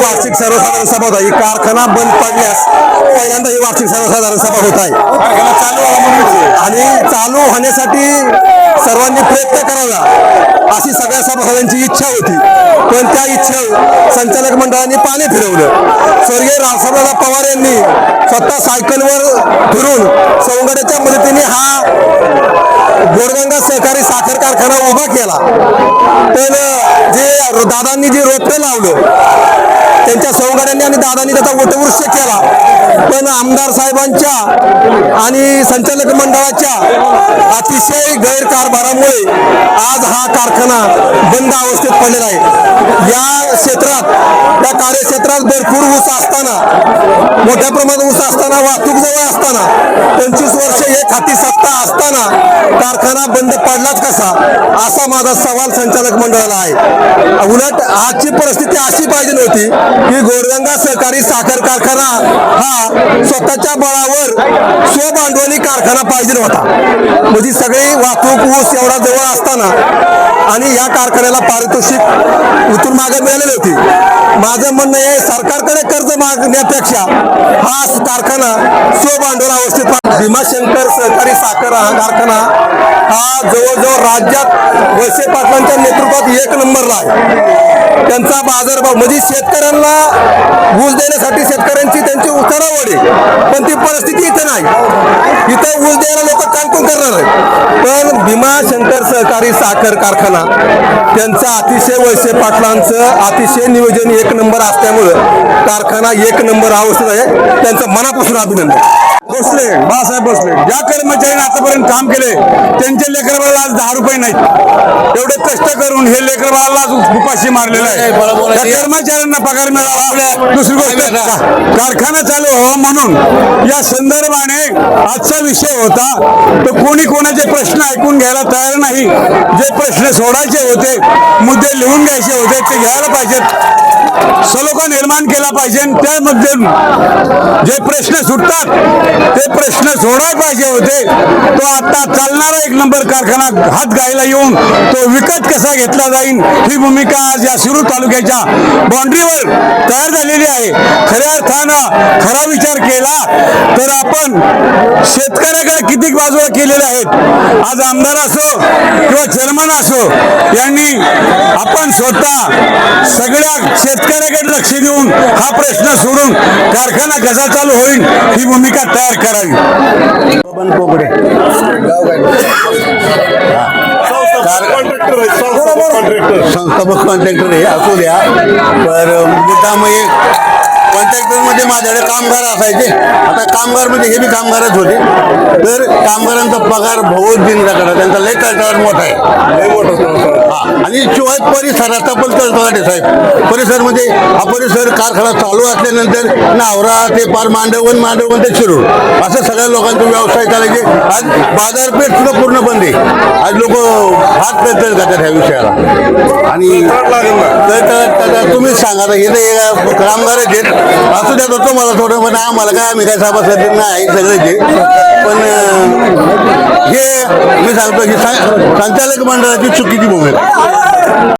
वार्षिक सर्वसाधारण सभा होता ही कारखाना बंद पडल्यास पहिल्यांदा ही वार्षिक सर्वसाधारण सभा होत आहे. आणि चालू होण्यासाठी सर्वांनी प्रयत्न करावा. अशी सगळ्या सभासदांची इच्छा होती. पण त्या इच्छा संचालक मंडळाने पाणी फिरवलं. स्वर्गीय रावसाहेबराव पवार यांनी स्वतः सायकलवर फिरून सौंगड्याच्या मदतीने हा गोरगंगा सहकारी साखर कारखाना उभा केला. पण जे दादांनी जे रोपटे लावलं त्यांच्या सौगाड्यांनी आणि दादांनी त्याचा वटवृक्ष केला. पण आमदार साहेबांच्या आणि संचालक मंडळाच्या अतिशय गैरकारभारामुळे आज हा कारखाना बंद अवस्थेत पडलेला आहे. या क्षेत्रात या कार्यक्षेत्रात भरपूर ऊस असताना मोठ्या प्रमाणात ऊस असताना वाहतूक जवळ असताना पंचवीस वर्ष एक हाती सत्ता असताना कारखाना बंद पडलाच कसा? असा माझा सवाल संचालक मंडळाला आहे. उलट आजची परिस्थिती अशी पाहिजे नव्हती की गोरगंगा सहकारी साखर कारखाना हा स्वतःच्या बळावर स्वभांडवली कारखाना पाहिजे होता. म्हणजे सगळी वाहतूक ऊस एवढा जवळ असताना आणि या कारखान्याला पारितोषिक उतरून मागे मिळालेली होती. माझं म्हणणं आहे सरकारकडे कर्ज मागण्यापेक्षा हा कारखाना स्वभांडवल अवस्थेत भीमाशंकर सहकारी साखर हा कारखाना हा जवळजवळ राज्यात वळसे पाटलांच्या नेतृत्वात एक नंबरला आहे. त्यांचा बाजारभाव म्हणजे शेतकऱ्यांना ऊस देण्यासाठी शेतकऱ्यांची त्यांची उतारावड आहे. पण ती परिस्थिती इथं नाही. इथं ऊस द्यायला लोक कानकून करणार आहे पण भीमाशंकर सहकारी साखर कारखाना त्यांचा अतिशय वळसे पाटलांचं अतिशय नियोजन एक नंबर असल्यामुळं कारखाना एक नंबर आवश्यक आहे. त्यांचं मनापासून अभिनंदन. भोसले बाळासाहेब भोसले ज्या कर्मचाऱ्यांनी आतापर्यंत काम केले त्यांचे लेकर बाळाला आज दहा रुपये नाहीत. एवढे कष्ट करून हे लेकर बाळाला आज उपाशी मारलेलं आहे. त्या कर्मचाऱ्यांना पगार मिळाला दुसरी गोष्ट कारखाना चालू व्हावा म्हणून या संदर्भाने आजचा विषय होता. तर कोणी कोणाचे प्रश्न ऐकून घ्यायला तयार नाही. जे प्रश्न सोडायचे होते मुद्दे लिहून घ्यायचे होते ते घ्यायला पाहिजेत. सलोखा निर्माण केला पाहिजे त्यामध्ये जे प्रश्न सुटतात ते प्रश्न सोडाय पाहिजे होते. तो आता चालणारा एक नंबर कारखाना हात घायला येऊन तो विकत कसा घेतला जाईल ही भूमिका आज या शिरूर तालुक्याच्या बाउंड्रीवर तयार झालेली आहे. खऱ्या अर्थानं खरा विचार केला तर आपण शेतकऱ्याकडे किती बाजूला केलेल्या आहेत? आज आमदार असो किंवा चेअरमन असो यांनी आपण स्वतः सगळ्या शेतकऱ्याकडे लक्ष देऊन हा प्रश्न सोडून कारखाना कसा चालू होईल ही भूमिका तयार करावी. बबन संस्थापक कॉन्ट्रॅक्टर हे. असू द्या. पर मुद्दा मग कॉन्ट्रॅक्टरमध्ये माझ्याकडे कामगार असायचे. आता कामगारमध्ये हे बी कामगारच होते. तर कामगारांचा पगार बहुत दिनला त्यांचा लय तळतळाट मोठा आहे. लय मोठा हा. आणि शिवाय परिसराचा पण आहे साहेब. परिसर म्हणजे हा परिसर कारखाना चालू असल्यानंतर नावरा ते पार मांडवण मांडवण ते शिरूर असं सगळ्या लोकांचे व्यवसाय चालायचे. आज बाजारपेठ सुद्धा पूर्ण बंद आहे. आज लोक हात तळतळ करतात ह्या विषयाला. आणि करतात तुम्हीच सांगा हे तर हे कामगारच आहेत. असू द्या होतो मला थोडं पण आम्हाला काय आम्ही काय सभासद नाही सगळ्याचे. पण हे मी सांगतो की संचालक मंडळाची चुकीची भूमिका.